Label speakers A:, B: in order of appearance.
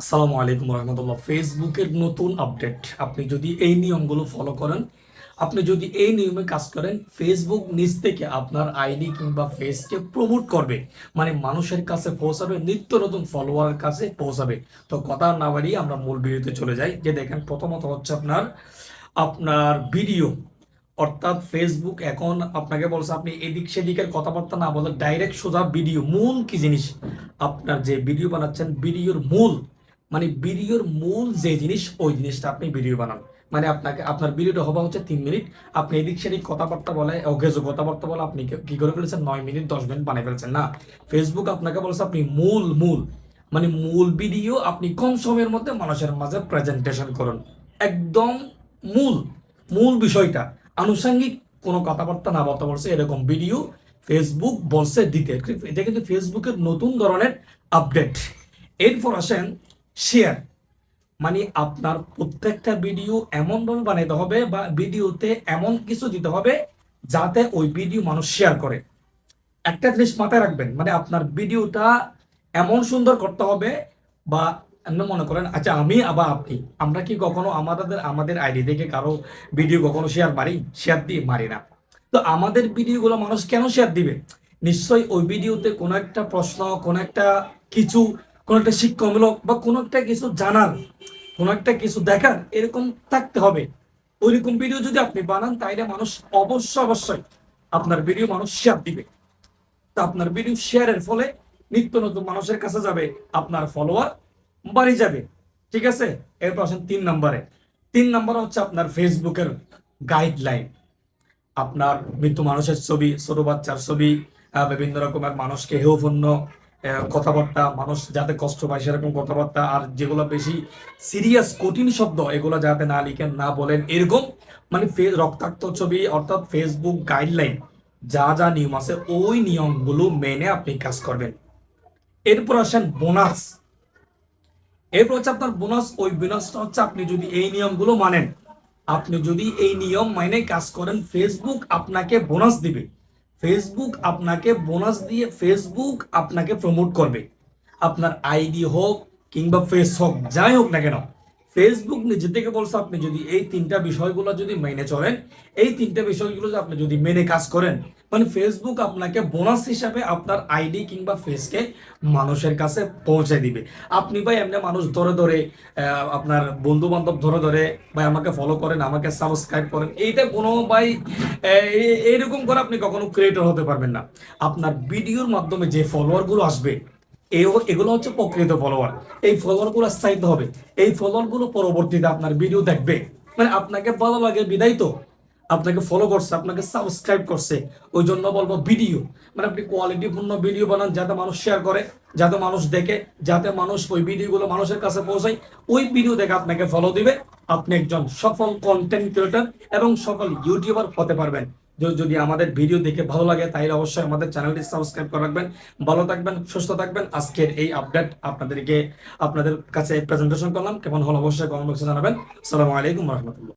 A: আসসালামু আলাইকুম রহমতুল্লাহ ফেসবুকের নতুন আপডেট। আপনি যদি এই নিয়মগুলো ফলো করেন, আপনি যদি এই নিয়মে কাজ করেন ফেসবুক নিজ থেকে আপনার আইডি কিংবা ফেসকে প্রমোট করবে। মানে মানুষের কাছে পৌঁছাবে, নিত্য নতুন ফলোয়ারের কাছে পৌঁছাবে। তো কথা না বাড়িয়ে আমরা মূল ভিডিওতে চলে যাই, যে দেখেন প্রথমত হচ্ছে আপনার আপনার ভিডিও অর্থাৎ ফেসবুক এখন আপনাকে বলছে আপনি এদিক সেদিকের কথাবার্তা না বলে ডাইরেক্ট সোজা ভিডিও মূল কি জিনিস? আপনার যে ভিডিও বানাচ্ছেন ভিডিওর মূল। মানে ভিডিওর মূল যে জিনিস, ওই জিনিসটা আপনি ভিডিও বানান। মানে আপনাকে, আপনার ভিডিওটা হবা হচ্ছে তিন মিনিট। আপনি এদিক সেদিক কথাবার্তা বলে অগেজো কথাবার্তা বলে, আপনি কি- করে ফেলেছেন? নয় মিনিট, দশ মিনিট বানিয়ে ফেলছেন, না? ফেসবুক আপনাকে বলছে, আপনি মূল মূল মানে মূল ভিডিও আপনি কম সময়ের মধ্যে মানুষের মাঝে প্রেজেন্টেশন করুন। একদম মূল মূল বিষয়টা। আনুষঙ্গিক কোনো কথাবার্তা না বলতে বলছে, এরকম ভিডিও ফেসবুক বলছে দিতে এটা কিন্তু ফেসবুকের নতুন ধরনের আপডেট এরপর আসেন শেয়ার মানে আপনার প্রত্যেকটা ভিডিও এমনভাবে বানাইতে হবে বা ভিডিওতে এমন কিছু দিতে হবে যাতে ওই ভিডিও মানুষ শেয়ার করে। একটা জিনিস মাথায় রাখবেন মানে আপনার ভিডিওটা এমন সুন্দর করতে হবে বা মনে করেন আচ্ছা আমি আবার আপনি। আমরা কি কখনো আমাদের আমাদের আইডি থেকে কারও ভিডিও কখনো শেয়ার মারি? শেয়ার দিয়ে মারি না। তো আমাদের ভিডিওগুলো মানুষ কেন শেয়ার দিবে? নিশ্চয়ই ওই ভিডিওতে কোনো একটা প্রশ্ন, কোনো একটা কিছু কোনো একটা শিক্ষামূলক বা কোনো একটা কিছু জানার, কোনো একটা কিছু দেখার, এরকম থাকতে হবে। ওইরকম ভিডিও যদি আপনি বানান, তাইলে মানুষ অবশ্যই অবশ্যই আপনার ভিডিও মানুষ শেয়ার দিবে। তা আপনার ভিডিও শেয়ারের ফলে নিত্য নতুন মানুষের কাছে যাবে, আপনার ফলোয়ার বাড়ি যাবে। ঠিক আছে? এরপর আসেন তিন নম্বরে। তিন নম্বর হচ্ছে আপনার ফেসবুকের গাইডলাইন আপনার মৃত্যু মানুষের ছবি, ছোট বাচ্চার ছবি বিভিন্ন রকমের মানুষকে হেউপূর্ণ কথাবার্তা, মানুষ যাতে কষ্ট পায় সেরকম কথাবার্তা, আর যেগুলো বেশি সিরিয়াস কঠিন শব্দ, এগুলো যাতে না লিখেন না বলেন, এরকম মানে রক্তাক্ত ছবি, অর্থাৎ ফেসবুক গাইডলাইন যা যা নিয়ম আছে, ওই নিয়মগুলো মেনে আপনি কাজ করবেন। এরপর আসেন বোনাস এরপর হচ্ছে আপনার বোনাস ওই বোনাসটা হচ্ছে আপনি যদি এই নিয়মগুলো মানেন, আপনি যদি এই নিয়ম মেনে কাজ করেন ফেসবুক আপনাকে বোনাস দিবে। ফেসবুক আপনাকে বোনাস দিয়ে ফেসবুক আপনাকে প্রমোট করবে। আপনার আইডি হোক কিংবা ফেস হোক, যাই হোক না কেন ফেসবুক নিজে থেকে বলছে, আপনি যদি এই তিনটা বিষয়গুলো যদি মেনে চলেন, এই তিনটা বিষয়গুলো আপনি যদি মেনে কাজ করেন মানে ফেসবুক আপনাকে বোনাস হিসাবে আপনার আইডি কিংবা ফেসকে মানুষের কাছে পৌঁছে দিবে। আপনি ভাই এমনি মানুষ ধরে ধরে আপনার বন্ধু বান্ধব ধরে ধরে ভাই আমাকে ফলো করেন, আমাকে সাবস্ক্রাইব করেন, এইটা কোনো ভাই এইরকম করে আপনি কখনো ক্রিয়েটর হতে পারবেন না। আপনার ভিডিওর মাধ্যমে যে ফলোয়ারগুলো আসবে এগুলো হচ্ছে প্রকৃত ফলোয়ার। এই ফলোয়ারগুলো স্থায়িত হবে। এই ফলোয়ারগুলো পরবর্তীতে আপনার ভিডিও দেখবে। মানে আপনাকে ভালো লাগে, বিদায় তো। আপনাকে ফলো করছে, আপনাকে সাবস্ক্রাইব করছে। ওই জন্য বলব ভিডিও মানে আপনি কোয়ালিটিপূর্ণ ভিডিও বানান, যাতে মানুষ শেয়ার করে, যাতে মানুষ দেখে, যাতে মানুষ ওই ভিডিওগুলো মানুষের কাছে পৌঁছায়। ওই ভিডিও দেখে আপনাকে ফলো দিবে। আপনি একজন সফল কন্টেন্ট ক্রিয়েটর এবং সফল ইউটিউবার হতে পারবেন। যদি আমাদের ভিডিও দেখে ভালো লাগে, তাহলে অবশ্যই আমাদের চ্যানেলটি সাবস্ক্রাইব করে রাখবেন। ভালো থাকবেন, সুস্থ থাকবেন। আজকের এই আপডেট আপনাদেরকে, আপনাদের কাছে প্রেজেন্টেশন করলাম। কেমন হলো অবশ্যই কমেন্ট বক্সে জানাবেন। আসসালামু আলাইকুম রহমতুল্লাহ।